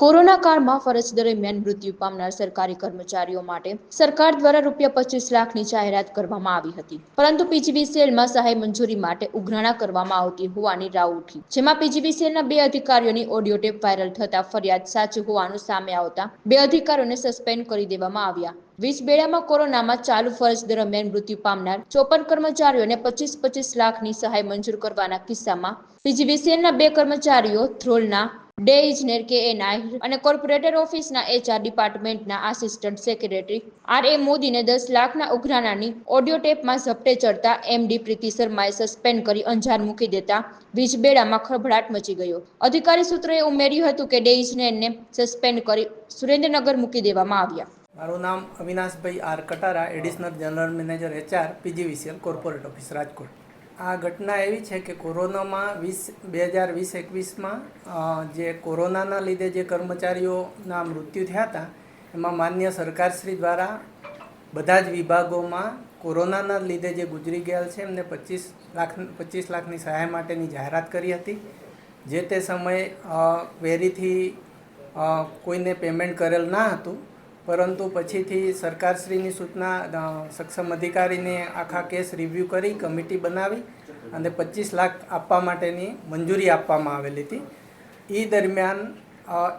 Corona કાળમાં ફરજ દરમિયાન મૃત્યુ પામનાર સરકારી કર્મચારીઓ માટે સરકાર દ્વારા રૂપિયા પચીસ લાખની જાહેરાત કરવામાં આવી હતી. પરંતુ પીજીવીસીએલમાં સહાય મંજૂરી માટે ઉઘરાણા કરવામાં આવતી હોવાની રાવ ઉઠી. જેમાં પીજીવીસીએલના બે અધિકારીઓની ઓડિયો ટેપ વાયરલ થતા ફરિયાદ સાચી હોવાનું સામે આવતા બે અધિકારીઓને સસ્પેન્ડ કરી દેવામાં આવ્યા. વીજબેડામાં કોરોનામાં ચાલુ ફરજ દરમિયાન મૃત્યુ પામનાર ચોપન કર્મચારીઓને પચીસ પચીસ લાખની સહાય મંજૂર કરવાના કિસ્સામાં પીજીવીસીએલના બે કર્મચારીઓ થ્રોલના ડે ઇજનેર કે એ નાયર અને કોર્પોરેટર ઓફિસના એચઆર ડિપાર્ટમેન્ટના આસિસ્ટન્ટ સેક્રેટરી. આર એ મોદીને દસ લાખના ઉઘરાણાની ઓડિયો ટેપમાં ઝપટે ચડતા એમડી પ્રીતિ શર્માએ સસ્પેન્ડ કરી અંજાર મૂકી દેતા વીજબેડામાં ખળભળાટ મચી ગયો. અધિકારી સૂત્રોએ ઉમેર્યું હતું કે ડે ઇજનેરને સસ્પેન્ડ કરી સુરેન્દ્રનગર મૂકી દેવામાં આવ્યા. મારું નામ Avinashbhai R Katara, additional general manager HR PGVCL corporate office, Rajkot. આ ઘટના એવી છે કે કોરોનામાં વીસ, બે હજાર વીસ એકવીસમાં જે કોરોનાના લીધે જે કર્મચારીઓના મૃત્યુ થયા હતા, એમાં માન્ય સરકારશ્રી દ્વારા બધા જ વિભાગોમાં કોરોનાના લીધે જે ગુજરી ગયેલ છે, એમને પચીસ લાખ, પચીસ લાખની સહાય માટેની જાહેરાત કરી હતી. જે તે સમયે વેરીથી કોઈને પેમેન્ટ કરેલ ના હતું પરંતુ પછીથી સરકારશ્રીની સૂચના સક્ષમ અધિકારીને આખા કેસ રિવ્યૂ કરી, કમિટી બનાવી અને પચીસ લાખ આપવા માટેની મંજૂરી આપવામાં આવેલી હતી. એ દરમિયાન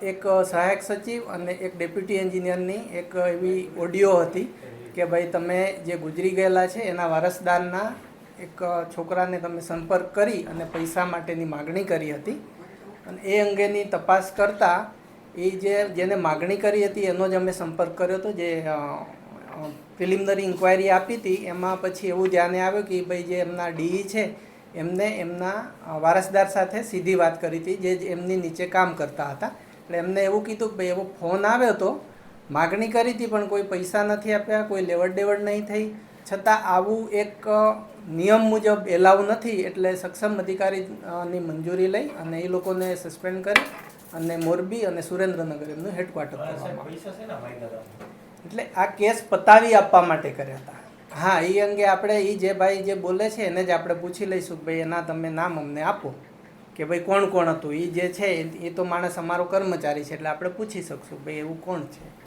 એક સહાયક સચિવ અને એક ડેપ્યુટી એન્જિનિયરની એક એવી ઓડિયો હતી કે ભાઈ તમે જે ગુજરી ગયેલા છે એના વારસદારના એક છોકરાને તમે સંપર્ક કરી અને પૈસા માટેની માગણી કરી હતી. અને એ અંગેની તપાસ કરતાં એ જે જેને માગણી કરી હતી, એનો જ અમે સંપર્ક કર્યો હતો, જે પ્રિલિમિનરી ઇન્ક્વાયરી આપી હતી. એમાં પછી એવું ધ્યાને આવ્યું કે ભાઈ જે એમના ડીઈ છે, એમને એમના વારસદાર સાથે સીધી વાત કરી હતી, જે એમની નીચે કામ કરતા હતા. એટલે એમને એવું કીધું કે ભાઈ, એવો ફોન આવ્યો હતો માગણી કરી હતી, પણ કોઈ પૈસા નથી આપ્યા, કોઈ લેવડ દેવડ નહીં થઈ. છતાં આવું એક નિયમ મુજબ એલાવ નથી, એટલે સક્ષમ અધિકારીની મંજૂરી લઈ અને એ લોકોને સસ્પેન્ડ કરી. અને મોરબી અને સુરેન્દ્રનગર એમનું હેડક્વાર્ટર એટલે આ કેસ પતાવી આપવા માટે કર્યા હતા. હા એ અંગે આપણે એ જે ભાઈ જે બોલે છે એને જ આપણે પૂછી લઈશું કે ભાઈ એના તમે નામ અમને આપો. કે ભાઈ કોણ કોણ હતું? એ જે છે એ- તો માણસ અમારો કર્મચારી છે એટલે આપણે પૂછી શકશું ભાઈ એવું કોણ છે?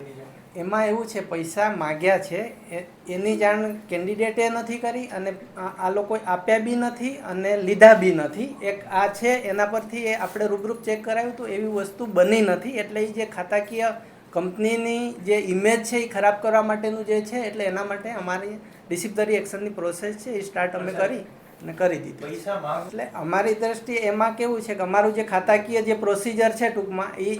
એમાં એવું છે પૈસા માગ્યા છે એ- એની જાણ કેન્ડિડેટે નથી કરી અને આ આ લોકોએ આપ્યા બી નથી અને લીધા બી નથી. એક આ છે એના પરથી એ આપણે રૂબરૂપ ચેક કરાવ્યું તો એવી વસ્તુ બની નથી. એટલે એ જે ખાતાકીય કંપનીની જે ઇમેજ છે એ ખરાબ કરવા માટેનું જે છે એટલે એના માટે અમારી ડિસિપ્લરી એક્શનની પ્રોસેસ છે એ સ્ટાર્ટ અમે કરી. અને કરી દીધી. પૈસા માંગ એટલે અમારી દ્રષ્ટિએ એમાં કેવું છે કે અમારું જે ખાતાકીય જે પ્રોસિજર છે ટૂંકમાં એ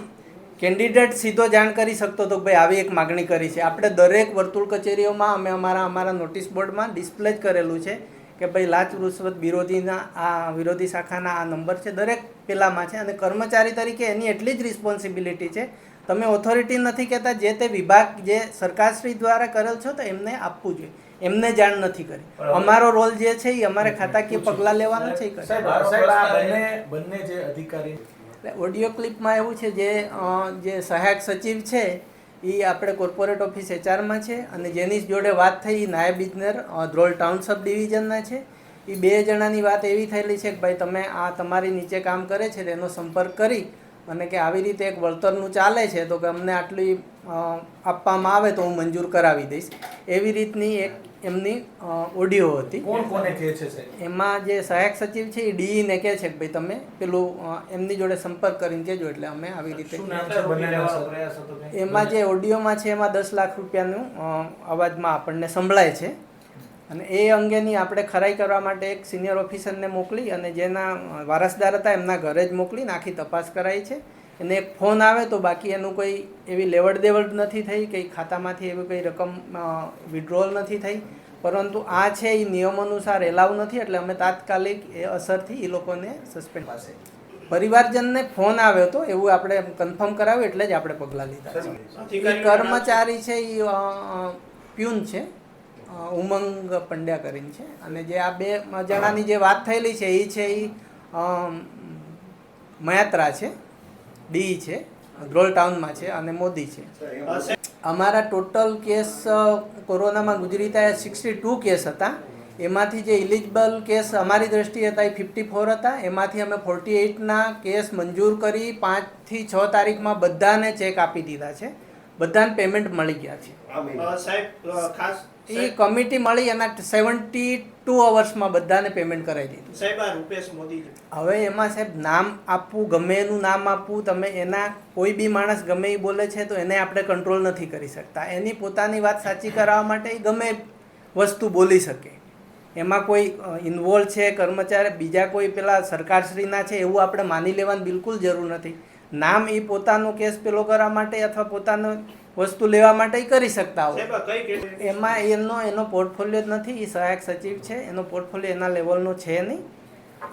કેન્ડિડેટ સીધો જાણ કરી શકતો હતો ભાઈ આવી એક માગણી કરી છે. આપણે દરેક વર્તુળ કચેરીઓમાં અમે અમારા અમારા નોટિસ બોર્ડમાં ડિસ્પ્લે જ કરેલું છે કે ભાઈ લાચ રૂશ્વત વિરોધીના આ વિરોધી શાખાના આ નંબર છે દરેક પેલામાં છે. અને કર્મચારી તરીકે એની એટલી જ રિસ્પોન્સિબિલિટી છે. તમે ઓથોરિટી નથી કહેતા જે તે વિભાગ જે સરકારશ્રી દ્વારા કરેલ છો તો એમને આપવું જોઈએ. એમને જાણ નથી કરી. અમારો રોલ જે છે એ અમારે ખાતાકીય પગલાં લેવાનું છે બંને બંને જે અધિકારી એટલે ઓડિયો ક્લિપમાં એવું છે જે જે સહાયક સચિવ છે એ આપણે કોર્પોરેટ ઓફિસ એચઆરમાં છે અને જેની જોડે વાત થઈ એ નાયબ ઇજનેર ધ્રોલ ટાઉન સબ ડિવિઝનના છે. એ બે જણાની વાત એવી થયેલી છે કે ભાઈ તમે આ તમારી નીચે કામ કરે છે તેનો સંપર્ક કરી અને કે આવી રીતે એક વળતરનું ચાલે છે તો કે અમને આટલી આપવામાં આવે તો હું મંજૂર કરાવી દઈશ. એવી રીતની એક એમની ઓડિયો હતી. કોણ કોને કહે છે એમાં જે સહાયક સચિવ છે એ ડીઈને કહે છે કે ભાઈ તમે પેલું એમની જોડે સંપર્ક કરીને કહેજો એટલે અમે આવી રીતે? એમાં જે ઓડિયોમાં છે એમાં દસ લાખ રૂપિયાનું અવાજમાં આપણને સંભળાય છે. અને એ અંગેની આપણે ખરાઈ કરવા માટે એક સિનિયર ઓફિસરને મોકલી અને જેના વારસદાર હતા એમના ઘરે જ મોકલીને આખી તપાસ કરાઈ છે. એને એક ફોન આવે તો બાકી એનું કોઈ એવી લેવડ દેવડ નથી થઈ કંઈ ખાતામાંથી એવી કંઈ રકમ વિડ્રોલ નથી થઈ. પરંતુ આ છે એ નિયમ અનુસાર એલાવ નથી એટલે અમે તાત્કાલિક એ અસરથી એ લોકોને સસ્પેન્ડ પાસે. પરિવારજનને ફોન આવ્યો હતો એવું આપણે કન્ફર્મ કરાવ્યું એટલે જ આપણે પગલાં લીધા કર્મચારી છે એ પ્યુન છે. ઉમંગ પંડ્યા કરીને છે. અને જે આ બે જણાની જે વાત થયેલી છે, એ છે એ મયાત્રા છે, ડી છે, ધ્રોલ ટાઉનમાં છે અને મોદી છે. અમારા ટોટલ કેસ કોરોનામાં ગુજરી થયા સિક્સટી ટુ કેસ હતા. એમાંથી જે ઇલિજિબલ કેસ અમારી દ્રષ્ટિએ હતા એ ફિફ્ટી ફોર હતા. એમાંથી અમે ફોર્ટી એઇટના કેસ મંજૂર કરી પાંચથી છ તારીખમાં બધાને ચેક આપી દીધા છે. બધાને પેમેન્ટ મળી ગયા છે. સાહેબ ખાસ એ કમિટી મળી એના સેવન્ટી ટુ અવર્સમાં બધાને પેમેન્ટ કરાવી દીધું. સાહેબ આ રૂપેશ મોદી હવે એમાં સાહેબ નામ આપવું ગમે એનું નામ આપવું તમે એના કોઈ બી માણસ ગમે એ બોલે છે તો એને આપણે કંટ્રોલ નથી કરી શકતા. એની પોતાની વાત સાચી કરાવવા માટે એ ગમે વસ્તુ બોલી શકે. એમાં કોઈ ઇન્વોલ્વ છે કર્મચારી બીજા કોઈ પેલા સરકારશ્રીના છે એવું આપણે માની લેવાની બિલકુલ જરૂર નથી. નામ એ પોતાનો કેસ પેલો કરવા માટે અથવા પોતાનો વસ્તુ લેવા માટે કરી શકતા હોય. એમાં એનો એનો પોર્ટફોલિયો જ નથી એ સહાયક સચિવ છે એનો પોર્ટફોલિયો એના લેવલનો છે નહીં.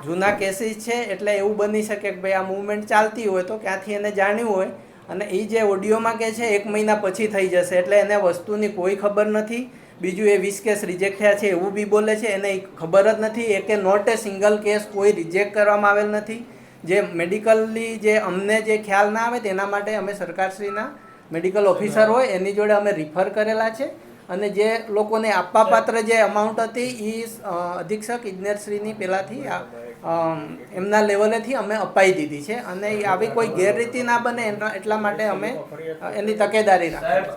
જૂના કેસીસ છે એટલે એવું બની શકે કે ભાઈ આ મૂવમેન્ટ ચાલતી હોય તો ક્યાંથી એને જાણ્યું હોય. અને એ જે ઓડિયોમાં કે છે એક મહિના પછી થઈ જશે એટલે એને વસ્તુની કોઈ ખબર નથી. બીજું એ વીસ કેસ રિજેક્ટ થયા છે એવું બી બોલે છે એને ખબર જ નથી. એ કે નોટ એ સિંગલ કેસ કોઈ રિજેક્ટ કરવામાં આવેલ નથી. જે મેડિકલી જે અમને જે ખ્યાલ ના આવે તેના માટે અમે સરકારશ્રીના મેડિકલ ઓફિસર હોય એની જોડે અમે રિફર કરેલા છે. અને જે લોકોને આપવા પાત્ર જે અમાઉન્ટ હતી એ અધિક્ષક ઇજનેરશ્રીની પહેલાંથી આ, એમના લેવલેથી અમે અપાઈ દીધી છે. અને આવી કોઈ ગેરરીતિ ના બને એના એટલા માટે અમે એની તકેદારી રાખી.